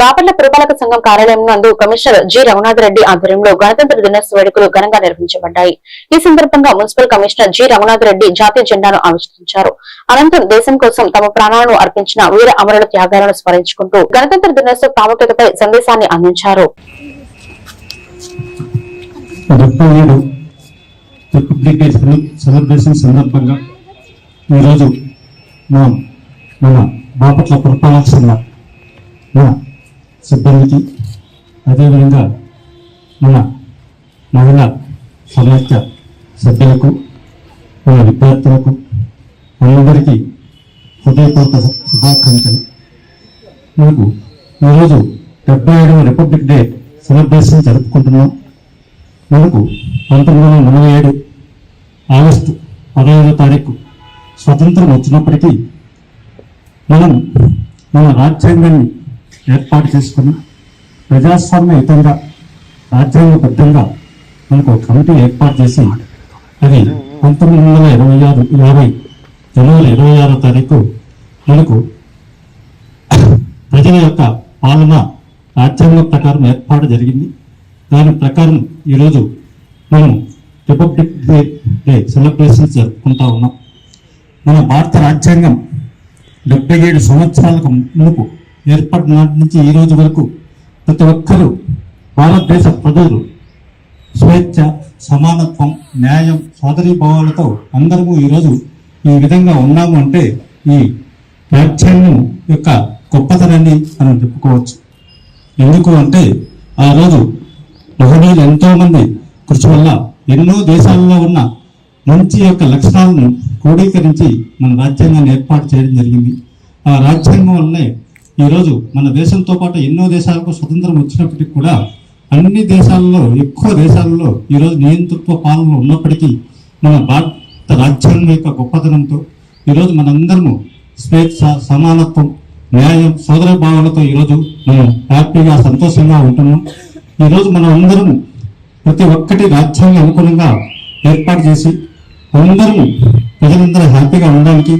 బాపట్ల పురపాలక సంఘం కార్యాలయం నందు కమిషనర్ జి రఘునాథ్ రెడ్డి ఆధ్వర్యంలో గణతంత్ర దినోత్సవ వేడుకలు ఘనంగా నిర్వహించబడ్డాయి. ఈ సందర్భంగా municipal commissioner G Raghunath Reddy జాతీయ జెండాను ఆవిష్కరించారు. అనంతరం దేశం కోసం తమ ప్రాణాలను అర్పించిన వీర అమరుల త్యాగాలను స్మరించుకుంటూ గణతంత్ర దినోత్సవ ప్రాముఖ్యతపై సందేశాన్ని అందించారు. రిపబ్లిక్ డే సెలబ్రేషన్ సందర్భంగా ఈరోజు మన బాపట్ల పురపాలక సంఘం సిబ్బందికి అదేవిధంగా మన మహిళా సమాఖ్య సభ్యులకు మన విద్యార్థులకు అందరికీ హృదయపూర్వక శుభాకాంక్షలు. మనకు ఈరోజు డెబ్బై ఏడవ రిపబ్లిక్ డే సెలబ్రేషన్ జరుపుకుంటున్నాం. మనకు పంతొమ్మిది వందల నలభై ఏడు ఆగస్టు పదహైదో తారీఖు స్వతంత్రం వచ్చినప్పటికీ మనం మన రాజ్యాంగాన్ని ఏర్పాటు చేసుకుని ప్రజాస్వామ్యయుతంగా రాజ్యాంగబద్ధంగా మనకు ఒక కమిటీ ఏర్పాటు చేసి అది పంతొమ్మిది వందల ఇరవై ఆరు యాభై జనవరి ఇరవై ఆరో తారీఖు మనకు ప్రజల యొక్క పాలన రాజ్యాంగం ప్రకారం ఏర్పాటు జరిగింది. దాని ప్రకారం ఈరోజు మనం రిపబ్లిక్ డే డే సెలబ్రేషన్స్ జరుపుకుంటా ఉన్నాం. మన భారత రాజ్యాంగం డెబ్బై ఏడు సంవత్సరాలకు ముందుకు ఏర్పడిన నాటి నుంచి ఈ రోజు వరకు ప్రతి ఒక్కరూ భారతదేశ ప్రజలు స్వేచ్ఛ సమానత్వం న్యాయం సోదరీ భావాలతో అందరము ఈరోజు ఈ విధంగా ఉన్నాము అంటే ఈ వ్యాఖ్యానం యొక్క గొప్పతనాన్ని మనం చెప్పుకోవచ్చు. ఎందుకు అంటే ఆ రోజు మహనీయులు ఎంతోమంది కృషి వల్ల ఎన్నో దేశాలలో ఉన్న మంచి యొక్క లక్షణాలను క్రోడీకరించి మన రాజ్యాంగాన్ని ఏర్పాటు చేయడం జరిగింది. ఆ రాజ్యాంగం వల్లనే ఈరోజు మన దేశంతో పాటు ఎన్నో దేశాలకు స్వతంత్రం వచ్చినప్పటికీ కూడా అన్ని దేశాలలో ఎక్కువ దేశాలలో ఈరోజు నియంతృత్వ పాలన ఉన్నప్పటికీ మన భారత రాజ్యాంగం యొక్క గొప్పతనంతో ఈరోజు మనందరము స్వేచ్ఛ సమానత్వం న్యాయం సోదర భావాలతో ఈరోజు మనం హ్యాపీగా సంతోషంగా ఉంటున్నాం. ఈరోజు మనం అందరము ప్రతి ఒక్కటి రాజ్యాంగ అనుకూలంగా ఏర్పాటు చేసి అందరము ప్రజలందరూ హ్యాపీగా ఉండడానికి